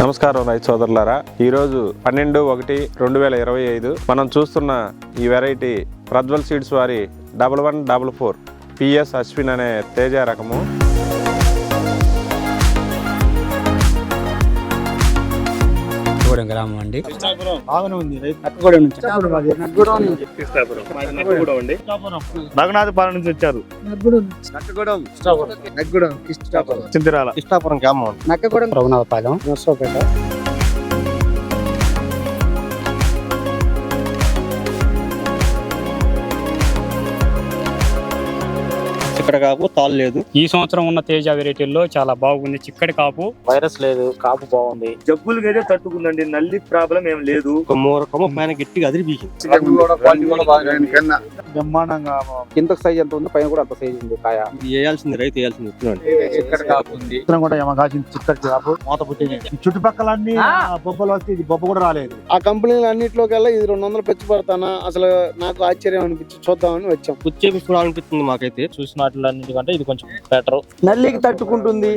నమస్కారం రైతు సోదరులారా. ఈరోజు పన్నెండు ఒకటి రెండు వేల ఇరవై ఐదు మనం చూస్తున్న ఈ వెరైటీ ప్రజ్వల్ సీడ్స్ వారి double one double four P S Ashwin Teja రకము. గూడెం గ్రామం అండి. బాగానే ఉంది. అక్కగూడెం నుంచి. రఘునాథపాలెం నుంచి. వచ్చారు. చింతిరాల. ఇష్టాపురం గ్రామం. నక్కగూడెం రఘునాథపాలెం. నర్సోపేట ఇక్కడ కాపు తాళ్ళు లేదు. ఈ సంవత్సరం ఉన్న తేజ వెరైటీల్లో చాలా బాగుంది. చిక్కడి కాపు. వైరస్ లేదు కాపు బాగుంది. జబ్బులకి అయితే తట్టుకుందండి. నల్లి ప్రాబ్లం ఏం లేదు. పైన గట్టిగా అదిరి కింద. సైజ్ ఎంత ఉంది? పైన కూడా అంత సైజ్ ఉంది. కాయ. వేయాల్సింది రైతు వేయాల్సింది విత్తనం చిత్రం కూడా కాసింది. చిక్కటి కాపు. మూత పుట్టింది ఈ చుట్టుపక్కల అన్ని బొబ్బలు వస్తే ఇది బొబ్బ కూడా రాలేదు. ఆ కంపెనీలు అన్నింటిలోకెల్లా ఇది రెండు వందలు పెంచి పడతానా అసలు నాకు ఆశ్చర్యం అనిపించి చూద్దామని వచ్చాం. కూర్చేపించుకోవాలనిపిస్తుంది మాకైతే. చూసిన వాటిలన్నిటికంటే ఇది కొంచెం బెటర్ నల్లికి తట్టుకుంటుంది.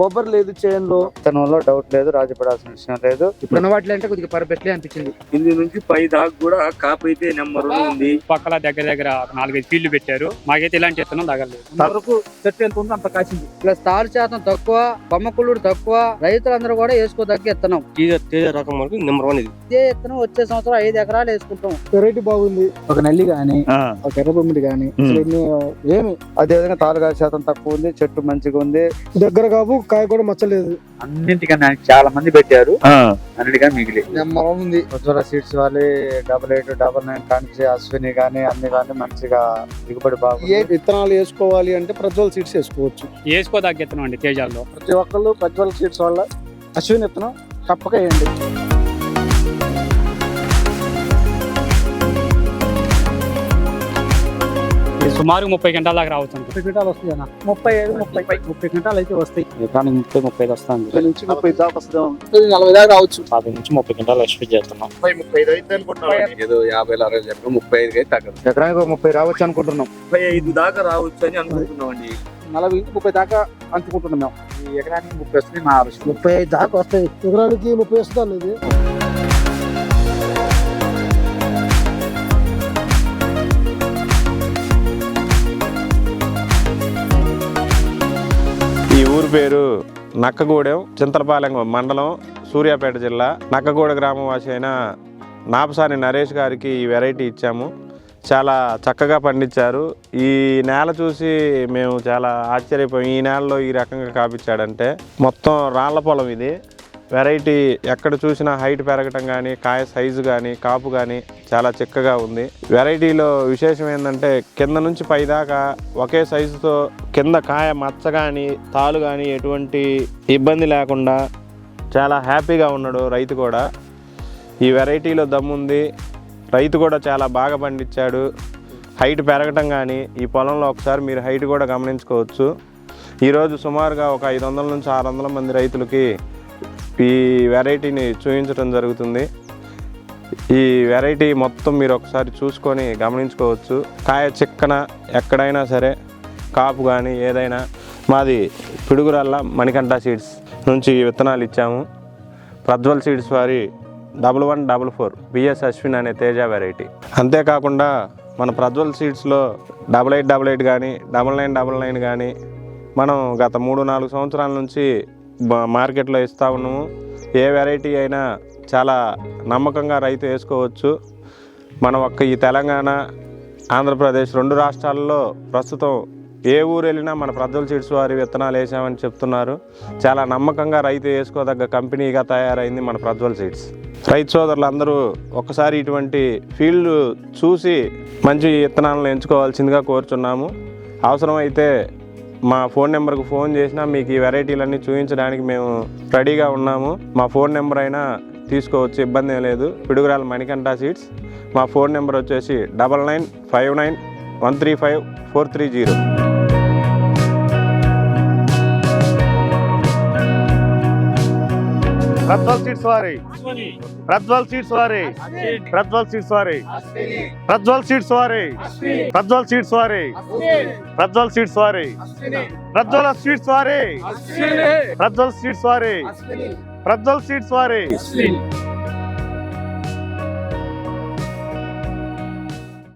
బొబ్బర్ లేదు చేనులో. విత్తనంలో డౌట్ లేదు రాజపడాల్సిన విషయం లేదు. ఇప్పుడు వాటిలో అంటే కొద్దిగా పర్ఫెక్ట్లీ అనిపించింది. కింది నుంచి పై దాకా కూడా కాపు అయితే నెంబర్ ఉంది. పక్కల దగ్గర దగ్గర నాలుగైదు ఫీల్డ్ పెట్టారు. మాకైతే ఇలాంటి విత్తనం తగలేదు. వరకు చెట్టు ఎంత ఉందో అంత కాసింది. ప్లస్ తాడు శాతం తక్కువ కొమ్మకుళ్ళుడు తక్కువ రైతులందరూ కూడా వేసుకోదగ్గ ఇత్తనం తేజ తేజ రకం వరకు నెంబర్ వన్ ఇది. ఇదే ఇత్తనం వచ్చే సంవత్సరం ఐదు ఎకరాలు వేసుకుంటాం. వెరైటీ బాగుంది. ఒక నల్లి గాని ఒక ఎర్ర బొమ్మిడి గాని అసలు ఇన్ని ఏమి అదే విధంగా తాలుగా శాతం తక్కువ ఉంది చెట్టు మంచిగా ఉంది. దగ్గర కాపు కాయ కూడా మచ్చలేదు. అన్నింటికన్నా చాలా మంది పెట్టారు. అన్నిటికన్నా మిగిలి. నెంబర్ ఉంది ఉజ్వల సీడ్స్ వాళ్ళే డబల్ ఎయిట్ డబల్ నైన్ కానించి అశ్విని గానీ అన్ని కానీ మంచిగా దిగుబడి ఏ బాగుంది విత్తనాలు వేసుకోవాలి అంటే ప్రజ్వల్ సీడ్స్ వేసుకోవచ్చు. వేసుకోదగ్గ విత్తనం అండి తేజాల్లో. ప్రతి ఒక్కళ్ళు ప్రజ్వల్ సీడ్స్ వల్ల అశ్విన్ విత్తనం తప్పక వేయండి. సుమారు ముప్పై గంటల దాకా రావచ్చు ముప్పై క్వింటాలు వస్తాయి అన్న ముప్పై ఐదు ముప్పై ముప్పై క్వింటాలు అయితే వస్తాయి. ఎకరానికి ముప్పై ముప్పై ఐదు వస్తుంది ముప్పై నుంచి ముప్పై దాకా వస్తుంది నలభై దాకా రావచ్చు. యాభై నుంచి ముప్పై గంటలు ఎక్స్పెక్ట్ చేస్తున్నాం. ముప్పై ముప్పై ఐదు అయితే అనుకుంటున్నాం ఏదో యాభై అరవై చెప్పి ముప్పై ఐదుకి అయితే తగ్గదు. ఎకరానికి ముప్పై రావచ్చు అనుకుంటున్నాం. ముప్పై ఐదు దాకా రావచ్చు అని అనుకుంటున్నాం అండి. నలభై నుంచి ముప్పై దాకా అనుకుంటున్నాం మేము. ఈ ఎకరానికి ముప్పై వస్తుంది మా ఆలోచన ముప్పై ఐదు దాకా వస్తాయి. ఎకరానికి ముప్పై వస్తుంది ఇది. ఊరు పేరు నక్కగూడెం చింతలపాలెం మండలం సూర్యాపేట జిల్లా. నక్కగూడ గ్రామవాసి అయిన నాపసాని నరేష్ గారికి ఈ వెరైటీ ఇచ్చాము. చాలా చక్కగా పండించారు. ఈ నేల చూసి మేము చాలా ఆశ్చర్యపోయాం. ఈ నేలలో ఈ రకంగా కాపించాడంటే మొత్తం రాళ్ళ పొలం ఇది. వెరైటీ ఎక్కడ చూసినా హైట్ పెరగటం కానీ కాయ సైజు కానీ కాపు కానీ చాలా చిక్కగా ఉంది. వెరైటీలో విశేషం ఏంటంటే కింద నుంచి పైదాకా ఒకే సైజుతో కింద కాయ మచ్చ కానీ తాలు కానీ ఎటువంటి ఇబ్బంది లేకుండా చాలా హ్యాపీగా ఉన్నాడు రైతు కూడా. ఈ వెరైటీలో దమ్ముంది రైతు కూడా చాలా బాగా పండించాడు. హైట్ పెరగటం కానీ ఈ పొలంలో ఒకసారి మీరు హైట్ కూడా గమనించుకోవచ్చు. ఈరోజు సుమారుగా ఒక ఐదు వందల నుంచి ఆరు వందల మంది రైతులకి ఈ వెరైటీని చూపించడం జరుగుతుంది. ఈ వెరైటీ మొత్తం మీరు ఒకసారి చూసుకొని గమనించుకోవచ్చు. కాయ చిక్కన ఎక్కడైనా సరే కాపు కానీ ఏదైనా మాది పిడుగురాళ్ళ మణికంఠ సీడ్స్ నుంచి విత్తనాలు ఇచ్చాము. ప్రజ్వల్ సీడ్స్ వారి double one double four B S Ashwin Teja variety. అంతేకాకుండా మన ప్రజ్వల్ సీడ్స్లో డబల్ ఎయిట్ డబల్ ఎయిట్ కానీ డబల్ నైన్ డబల్ నైన్ కానీ మనం గత మూడు నాలుగు సంవత్సరాల నుంచి మార్కెట్లో ఇస్తూ ఉన్నాము. ఏ వెరైటీ అయినా చాలా నమ్మకంగా రైతు వేసుకోవచ్చు. మన ఒక్క ఈ తెలంగాణ ఆంధ్రప్రదేశ్ రెండు రాష్ట్రాల్లో ప్రస్తుతం ఏ ఊరు వెళ్ళినా మన ప్రజల సీడ్స్ వారి విత్తనాలు వేసామని చెప్తున్నారు. చాలా నమ్మకంగా రైతు వేసుకోదగ్గ కంపెనీగా తయారైంది మన ప్రజ్వల్ సీడ్స్. రైతు సోదరులందరూ ఒకసారి ఇటువంటి ఫీల్డ్ చూసి మంచి విత్తనాలను ఎంచుకోవాల్సిందిగా కోరుచున్నాము. అవసరమైతే మా ఫోన్ నెంబర్కు ఫోన్ చేసినా మీకు ఈ వెరైటీలన్నీ చూపించడానికి మేము రెడీగా ఉన్నాము. మా ఫోన్ నెంబర్ అయినా తీసుకోవచ్చు ఇబ్బంది ఏం లేదు. పిడుగురాల మణికంఠ సీడ్స్. మా ఫోన్ నెంబర్ వచ్చేసి double nine five nine one three five four three zero. Prajwal seeds వారి. ప్రజ్వల్ సీట్స్ వారి. ప్రజ్వల్ సీట్స్ వారి. ప్రజ్వల్ సీట్స్ వారి. ప్రజ్వల్ సీట్స్ వారి. ప్రజ్వల్ సీట్స్ వారి. ప్రజ్వల సీడ్స్ వారి. ప్రజ్వల్ సీడ్స్ వారి. ప్రజ్వల్ సీడ్స్ వారి.